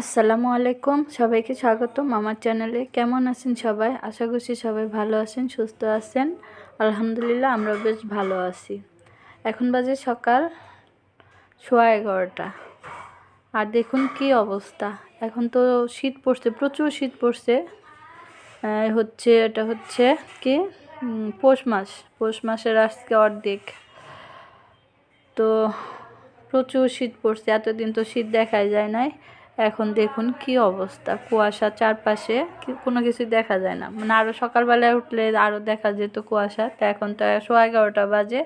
আসসালামু আলাইকুম, সবাইকে স্বাগতম আমার চ্যানেলে। কেমন আছেন সবাই? আশা করছি সবাই ভালো আছেন, সুস্থ আছেন। আলহামদুলিল্লাহ আমরা বেশ ভালো আছি। এখন বাজে সকাল সোয়া এগারোটা। আর দেখুন কি অবস্থা। এখন তো শীত পড়ছে, প্রচুর শীত পড়ছে। হচ্ছে, এটা হচ্ছে কি? পৌষ মাস। পৌষ মাসের আজকে অর্ধেক। তো প্রচুর শীত পড়ছে, এতদিন তো শীত দেখাই যায় নাই। এখন দেখুন কি অবস্থা, কুয়াশা চারপাশে কোনো কিছু দেখা যায় না। মানে আরও সকালবেলায় উঠলে আরও দেখা যেত কুয়াশা, তো এখন তো সোয়া এগারোটা বাজে।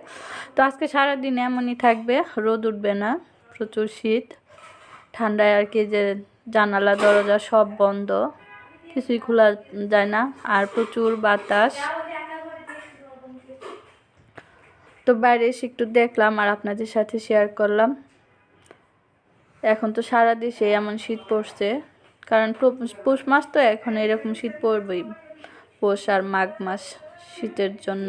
তো আজকে সারাদিন এমনই থাকবে, রোদ উঠবে না, প্রচুর শীত। ঠান্ডায় আর কি যে জানালা, দরজা সব বন্ধ, কিছুই খোলা যায় না, আর প্রচুর বাতাস। তো বাইরে এসে একটু দেখলাম আর আপনাদের সাথে শেয়ার করলাম। এখন তো সারা দেশে এমন শীত পড়ছে। কারণ পৌষ মাস তো এখন এরকম শীত পড়বেই। পৌষ আর মাঘ মাস শীতের জন্য।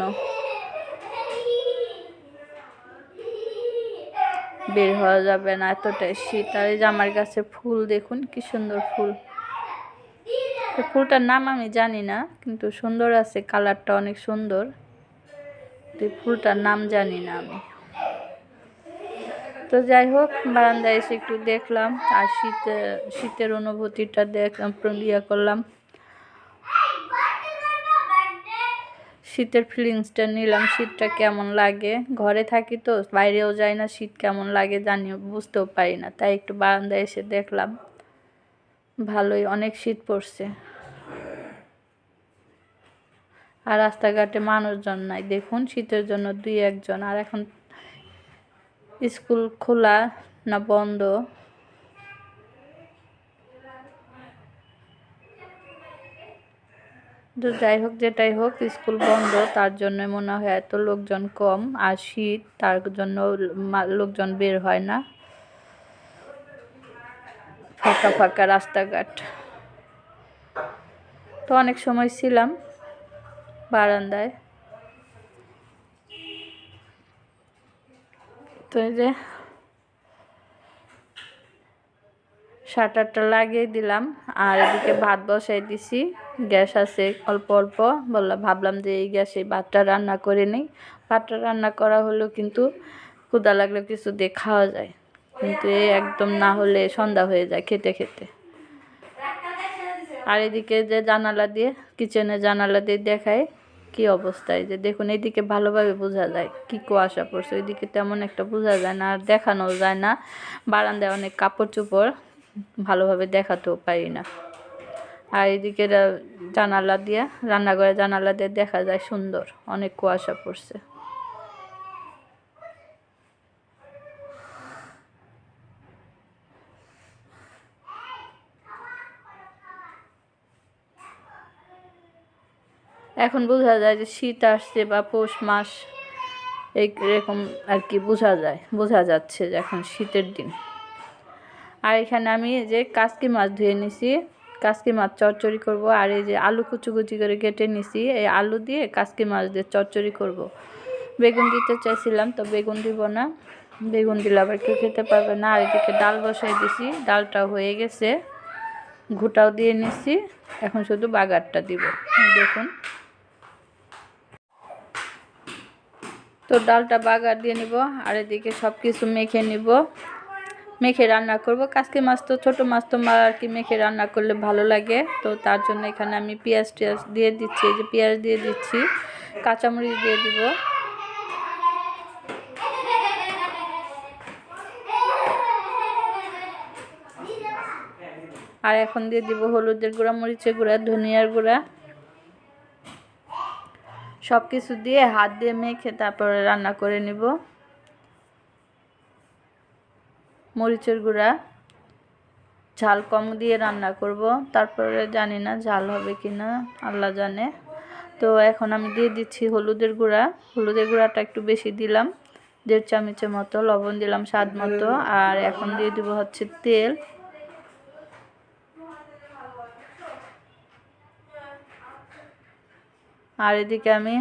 বের হওয়া যাবে না এতটাই শীত। আর এই যে আমার গাছে ফুল, দেখুন কি সুন্দর ফুল। ফুলটার নাম আমি জানি না, কিন্তু সুন্দর আছে, কালারটা অনেক সুন্দর। ফুলটার নাম জানি না আমি। তো যাই হোক, বারান্দায় এসে একটু দেখলাম আর শীতে, শীতের অনুভূতিটা দেখলাম ইয়ে করলাম। শীতের ফিলিংসটা নিলাম, শীতটা কেমন লাগে? ঘরে থাকি তো, বাইরেও যাই না, শীত কেমন লাগে জানি বুঝতেও পারি না, তাই একটু বারান্দায় এসে দেখলাম। ভালোই, অনেক শীত পড়ছে। আর রাস্তাঘাটে মানুষজন নাই, দেখুন, শীতের জন্য দুই একজন, আর এখন স্কুল খোলা না বন্ধ? তো যাই হোক, যেটাই হোক, স্কুল বন্ধ, তার জন্য মনে হয় এত লোকজন কম, আর শীত, তার জন্য লোকজন বের হয় না। ফাঁকা ফাঁকা রাস্তাঘাট। তো অনেক সময় ছিলাম বারান্দায়। তো এই যে শাটারটা লাগিয়ে দিলাম, আর এদিকে ভাত বসাই দিছি। গ্যাস আছে অল্প অল্প বললাম ভাবলাম যে এই গ্যাসে ভাতটা রান্না করে নিই। ভাতটা রান্না করা হলেও কিন্তু ক্ষুদা লাগলে কিছু দিয়ে খাওয়া যায়। কিন্তু এই একদম না হলে সন্ধ্যা হয়ে যায় খেতে খেতে। আর এদিকে যে জানালা দিয়ে কিচেনে জানালা দিয়ে দেখায় কি অবস্থায় যে দেখুন, এইদিকে ভালোভাবে বোঝা যায় কি কুয়াশা পড়ছে। ওইদিকে তেমন একটা বোঝা যায় না, আর দেখানো যায় না। বারান্দায় অনেক কাপড় চোপড় ভালোভাবে দেখাতেও পারি না। আর এদিকে জানালা দিয়ে রান্নাঘরে জানালা দিয়ে দেখা যায় সুন্দর, অনেক কুয়াশা পড়ছে। এখন বোঝা যায় যে শীত আসছে বা পৌষ মাস এরকম আর কি বোঝা যায়, বোঝা যাচ্ছে যে এখন শীতের দিন। আর এখানে আমি যে কাসকি মাছ ধুয়ে নিছি, কাসকি মাছ চচ্চড়ি করব, আর এই যে আলু কুচি কুচি করে কেটে নিছি, এই আলু দিয়ে কাসকি মাছ দিয়ে চচ্চড়ি করব। বেগুন দিতে চাইছিলাম, তো বেগুন দিব না। বেগুন দিলে আবার কেউ খেতে পারবে না। আর এদিকে ডাল বসাই দিছি ডালটা হয়ে গেছে। ঘুটাও দিয়ে নিছি, এখন শুধু বাগারটা দিব। দেখুন। তো ডালটা বাগার দিয়ে নিব, আর এদিকে সব কিছু মেখে নিব। মেখে রান্না করব। কাসকি মাছ তো, ছোটো মাছ তো আর কি মেখে রান্না করলে ভালো লাগে। তো তার জন্য এখানে আমি পেঁয়াজ টিয়াজ দিয়ে দিচ্ছি, এই যে পেঁয়াজ দিয়ে দিচ্ছি, কাঁচামরিচ দিয়ে দিব। আর এখন দিয়ে দিব হলুদের গুঁড়া, মরিচের গুঁড়া, ধনিয়ার গুঁড়া। সব কিছু দিয়ে হাত দিয়ে মেখে তারপরে রান্না করে নিব। মরিচের গুঁড়া, ঝাল কম দিয়ে রান্না করব। তারপরে জানি না ঝাল হবে কি না আল্লাহ জানে। তো এখন আমি দিয়ে দিচ্ছি হলুদের গুঁড়া। হলুদের গুঁড়াটা একটু বেশি দিলাম, দেড় চামচের মতো লবণ দিলাম স্বাদ মতো। আর এখন দিয়ে দেবো হচ্ছে তেল। আর এদিকে আমি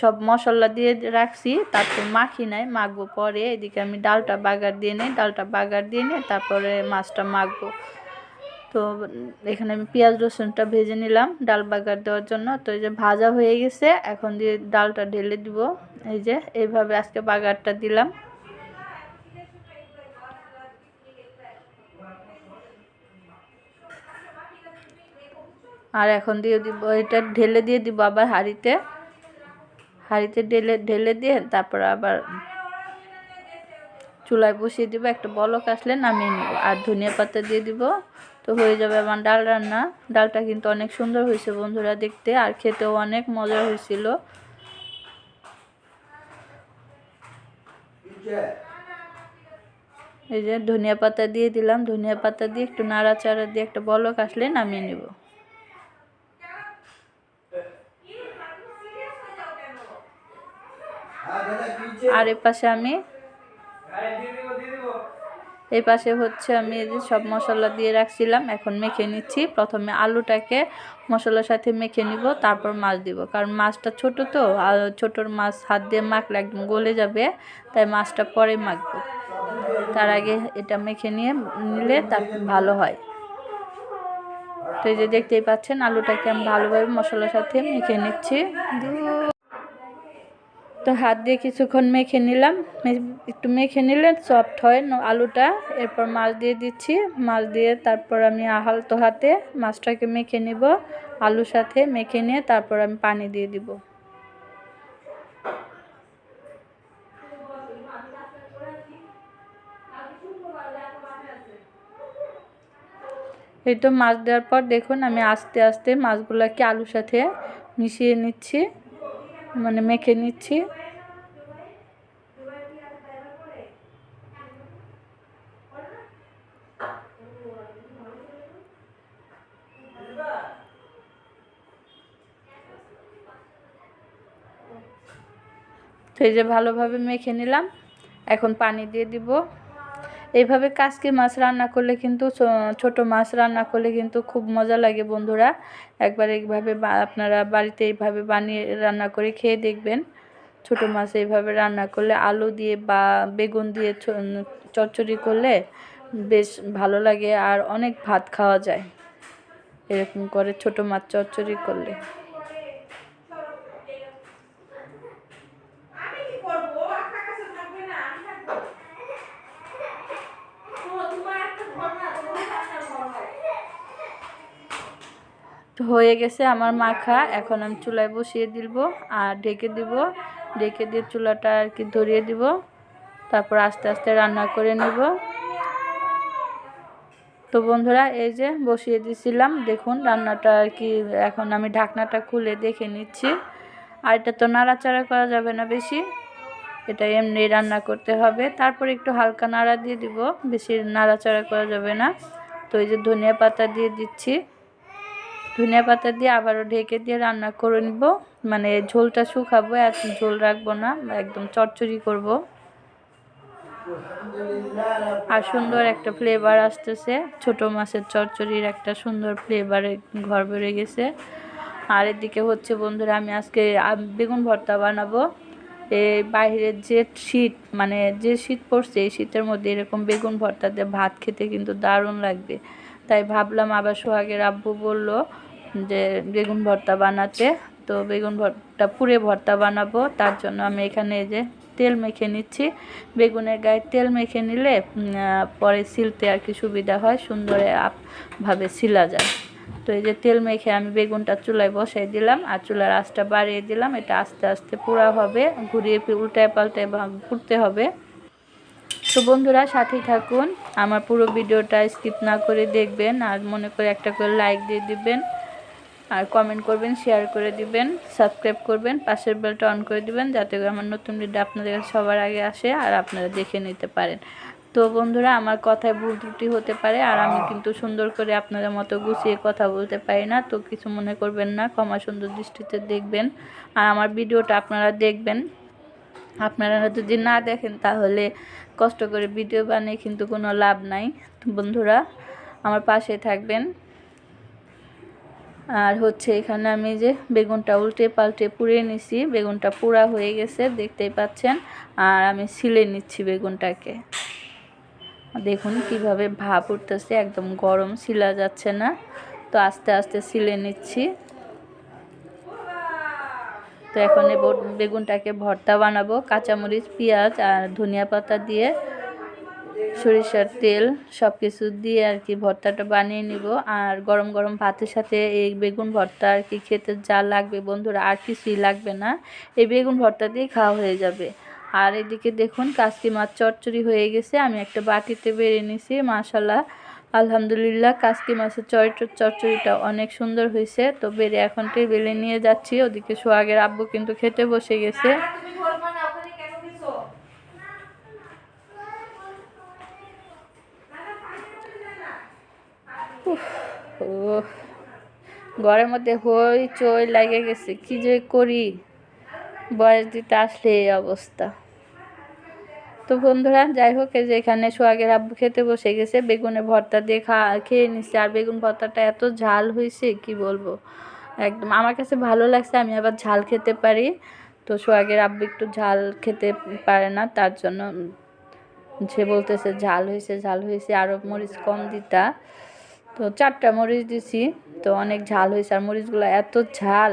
সব মশলা দিয়ে রাখছি, তারপর মাখি নাই, মাখবো পরে। এদিকে আমি ডালটা বাগার দিয়ে নিই, ডালটা বাগার দিয়ে নিয়ে তারপরে মাছটা মাখবো। তো এখানে আমি পেঁয়াজ রসুনটা ভেজে নিলাম ডাল বাগার দেওয়ার জন্য। তো এই যে ভাজা হয়ে গেছে, এখন দিয়ে ডালটা ঢেলে দিব। এই যে, এইভাবে আজকে বাগারটা দিলাম। আর এখন দিয়ে দিব, এটা ঢেলে দিয়ে দিব আবার হাঁড়িতে। হাঁড়িতে ঢেলে ঢেলে দিয়ে তারপর আবার চুলায় বসিয়ে দিব। একটা বলক আসলে নামিয়ে নিব। আর ধনিয়া পাতা দিয়ে দিব। তো হয়ে যাবে আমার ডাল রান্না। ডালটা কিন্তু অনেক সুন্দর হয়েছে বন্ধুরা দেখতে। আর খেতেও অনেক মজা হয়েছিল। এই যে ধনিয়া পাতা দিয়ে দিলাম। ধনিয়া পাতা দিয়ে একটু নাড়াচাড়া দিয়ে একটা বলক আসলে নামিয়ে নিব। আর এ পাশে আমি এই পাশে হচ্ছে আমি সব মশলা দিয়ে রাখছিলাম, এখন মেখে নিচ্ছি। প্রথমে আলুটাকে মশলার সাথে মেখে নিব, তারপর মাছ দিব। কারণ মাছটা ছোট তো, আর ছোটোর মাছ হাত দিয়ে মাখলে একদম গলে যাবে, তাই মাছটা পরে মাখবো। তার আগে এটা মেখে নিয়ে নিলে তার ভালো হয়। তো এই যে দেখতেই পাচ্ছেন, আলুটাকে আমি ভালোভাবে মশলার সাথে মেখে নিচ্ছি। তো হাত দিয়ে কিছুক্ষণ মেখে নিলাম। একটু মেখে নিলে সফট হয় আলুটা। এরপর মাছ দিয়ে দিচ্ছি। মাছ দিয়ে তারপর আমি আহালতো হাতে মাছটাকে মেখে নিব। আলুর সাথে মেখে নিয়ে তারপর আমি পানি দিয়ে দিব। এই তো মাছ দেওয়ার পর দেখুন, আমি আস্তে আস্তে মাছগুলোকে আলুর সাথে মিশিয়ে নিচ্ছি মানে মেখে নিচ্ছি। তো এই যে ভালোভাবে মেখে নিলাম। এখন পানি দিয়ে দিব। এইভাবে কাসকি মাছ রান্না করলে কিন্তু ছোট মাছ রান্না করলে কিন্তু খুব মজা লাগে বন্ধুরা। একবার এইভাবে আপনারা বাড়িতে এইভাবে বানিয়ে রান্না করে খেয়ে দেখবেন। ছোট মাছ এইভাবে রান্না করলে আলু দিয়ে বা বেগুন দিয়ে চচ্চড়ি করলে বেশ ভালো লাগে আর অনেক ভাত খাওয়া যায়। এরকম করে ছোট মাছ চচ্চড়ি করলে আমি কি করব আপনার কাছে থাকবে না আমি থাকব তো তোমার একটা ঘর না তোমার একটা ঘর হয় তো হয়ে গেছে আমার মাখা। এখন আমি চুলায় বসিয়ে দিব আর ঢেকে দিব। ঢেকে দিয়ে চুলাটা আর কি ধরিয়ে দিব। তারপর আস্তে আস্তে রান্না করে নেব। তো বন্ধুরা, এই যে বসিয়ে দিছিলাম। দেখুন, রান্নাটা আর কি এখন আমি ঢাকনাটা খুলে দেখে নিচ্ছি। আর এটা তো নাড়াচাড়া করা যাবে না বেশি। এটা এমনি রান্না করতে হবে। তারপর একটু হালকা নাড়া দিয়ে দিব। বেশি নাড়াচাড়া করা যাবে না। তো এই যে ধনিয়া পাতা দিয়ে দিচ্ছি। ধনিয়া পাতা দিয়ে আবারও ঢেকে দিয়ে রান্না করে নিব। মানে ঝোলটা শুকাবো, আর ঝোল রাখব না, একদম চচ্চড়ি করব। আর সুন্দর একটা ফ্লেভার আসতেছে, ছোট মাছের চচ্চড়ির একটা সুন্দর ফ্লেভারে ঘর বেড়ে গেছে। আর এদিকে হচ্ছে বন্ধুরা, আমি আজকে বেগুন ভর্তা বানাবো। এই বাইরের যে শীত মানে যে শীত পড়ছে, এই শীতের মধ্যে এরকম বেগুন ভর্তা দিয়ে ভাত খেতে কিন্তু দারুণ লাগবে। তাই ভাবলাম আবার সোহাগের আব্বু বলল যে বেগুন ভর্তা বানাতে, তো বেগুন ভর্তা, পুরে ভর্তা বানাবো। তার জন্য আমি এখানে যে তেল মেখে নিচ্ছি। বেগুনের গায়ে তেল মেখে নিলে পরে সিলতে আর কি সুবিধা হয়, সুন্দরে আপ- ভাবে সিলা যায়। তো এই যে তেল মেখে আমি বেগুনটা চুলায় বসাই দিলাম, আর চুলার আঁচটা বাড়িয়ে দিলাম। এটা আস্তে আস্তে পোড়া হবে, ঘুরিয়ে উল্টায় পাল্টায় ঘুরতে হবে। তো বন্ধুরা, সাথেই থাকুন। আমার পুরো ভিডিওটা স্কিপ না করে দেখবেন, আর মনে করে একটা করে লাইক দিয়ে দিবেন। আর কমেন্ট করবেন শেয়ার করে দিবেন সাবস্ক্রাইব করবেন, পাশের বেলটা অন করে দিবেন, যাতে করে আমার নতুন ভিডিও আপনাদের কাছে সবার আগে আসে আর আপনারা দেখে নিতে পারেন। তো বন্ধুরা, আমার কথায় ভুল ত্রুটি হতে পারে আর আমি কিন্তু সুন্দর করে আপনাদের মতো গুছিয়ে কথা বলতে পারি না, তো কিছু মনে করবেন না, ক্ষমা সুন্দর দৃষ্টিতে দেখবেন। আর আমার ভিডিওটা আপনারা দেখবেন। আপনারা যদি না দেখেন, তাহলে কষ্ট করে ভিডিও বানিয়ে কিন্তু কোনো লাভ নাই। বন্ধুরা, আমার পাশে থাকবেন। আর হচ্ছে এখানে আমি যে বেগুনটা উল্টে পাল্টে পুড়ে নিছি, বেগুনটা পুরা হয়ে গেছে, দেখতেই পাচ্ছেন। আর আমি সিলে নিচ্ছি বেগুনটাকে। দেখুন কীভাবে ভাপ উঠতেছে, একদম গরম সিলা যাচ্ছে না। তো আস্তে আস্তে সিলে নিচ্ছি। তো এখন বেগুনটাকে ভর্তা বানাবো, কাঁচামরিচ, পেঁয়াজ আর ধনিয়া পাতা দিয়ে। সরিষার তেল সব কিছু দিয়ে আর কি ভর্তাটা বানিয়ে নিব। আর গরম গরম ভাতের সাথে এই বেগুন ভর্তা আর কি খেতে যা লাগবে বন্ধুরা, আর কিছুই লাগবে না। এই বেগুন ভর্তা দিয়েই খাওয়া হয়ে যাবে। আর এদিকে দেখুন কাসকি মাছ চচ্চড়ি হয়ে গেছে, আমি একটা বাটিতে বেড়ে নিছি মাশাল্লাহ আলহামদুলিল্লাহ, কাসকি মাছের চচ্চড়িটা অনেক সুন্দর হয়েছে। তো বেড়ে এখন টেবিলে নিয়ে যাচ্ছি, ওদিকে সোহাগের আব্বু কিন্তু খেতে বসে গেছে না, তুমি ধরবা না ওখানে কেন দিছো ও ঘরের মধ্যে হই চই লাগে গেছে, কি যে করি? বয়স দিতে আসলে এই অবস্থা। তো বন্ধুরা, যাই হোক যে এখানে সোহাগের আব্বু খেতে বসে গেছে বেগুনে ভর্তা দিয়ে খা, খেয়ে নিচ্ছে আর বেগুন ভর্তাটা এত ঝাল হয়েছে কি বলব? একদম, আমার কাছে ভালো লাগছে, আমি আবার ঝাল খেতে পারি। তো সোহাগের আব্বু একটু ঝাল খেতে পারে না, তার জন্য সে বলতেছে ঝাল হয়েছে ঝাল হয়েছে আরও মরিচ কম দিতা। তো চারটা মরিচ দিছি, তো অনেক ঝাল হয়েছে আর মরিচগুলো এত ঝাল।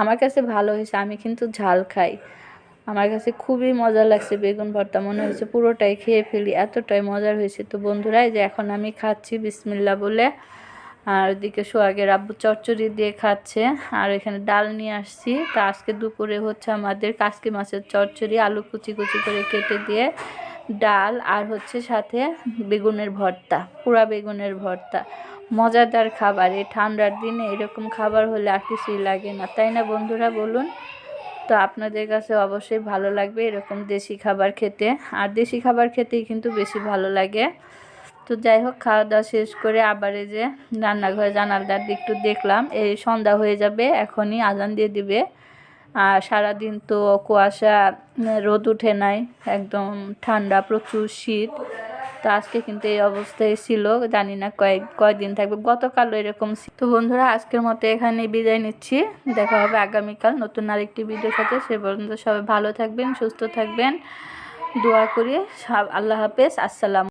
আমার কাছে ভালো হয়েছে, আমি কিন্তু ঝাল খাই। আমার কাছে খুবই মজা লাগছে বেগুন ভর্তা, মনে হয়েছে পুরোটাই খেয়ে ফেলি, এতটাই মজার হয়েছে। তো বন্ধুরা, এই যে এখন আমি খাচ্ছি বিসমিল্লা বলে, আর ওদিকে সোহাগের আব্বু চচ্চড়ি দিয়ে খাচ্ছে, আর এখানে ডাল নিয়ে আসছি। তা আজকে দুপুরে হচ্ছে আমাদের কাসকি মাছের চচ্চড়ি, আলু কুচি কুচি করে কেটে দিয়ে ডাল, আর হচ্ছে সাথে বেগুনের ভর্তা পুরা বেগুনের ভর্তা। মজাদার খাবার। এই ঠান্ডার দিনে এরকম খাবার হলে আর কিছুই লাগে না। তাই না বন্ধুরা, বলুন? তো আপনাদের কাছে অবশ্যই ভালো লাগবে এরকম দেশি খাবার খেতে। আর দেশি খাবার খেতেই কিন্তু বেশি ভালো লাগে। তো যাই হোক, খাওয়া দাওয়া শেষ করে আবার এই যে রান্নাঘরে জানালার দিক একটু দেখলাম। এই সন্ধ্যা হয়ে যাবে, এখনই আজান দিয়ে দিবে। আর সারাদিন তো কুয়াশা, রোদ উঠে নাই, একদম ঠান্ডা, প্রচুর শীত। তো আজকে কিন্তু এই অবস্থায় ছিল, জানি না কয়েক কয়েকদিন থাকবে। গতকালও এরকম। তো বন্ধুরা, আজকের মতো এখানে বিদায় নিচ্ছি। দেখা হবে আগামীকাল নতুন আরেকটি ভিডিওর সাথে। সে পর্যন্ত সবাই ভালো থাকবেন, সুস্থ থাকবেন। দোয়া করি আল্লাহ হাফেজ, আসসালাম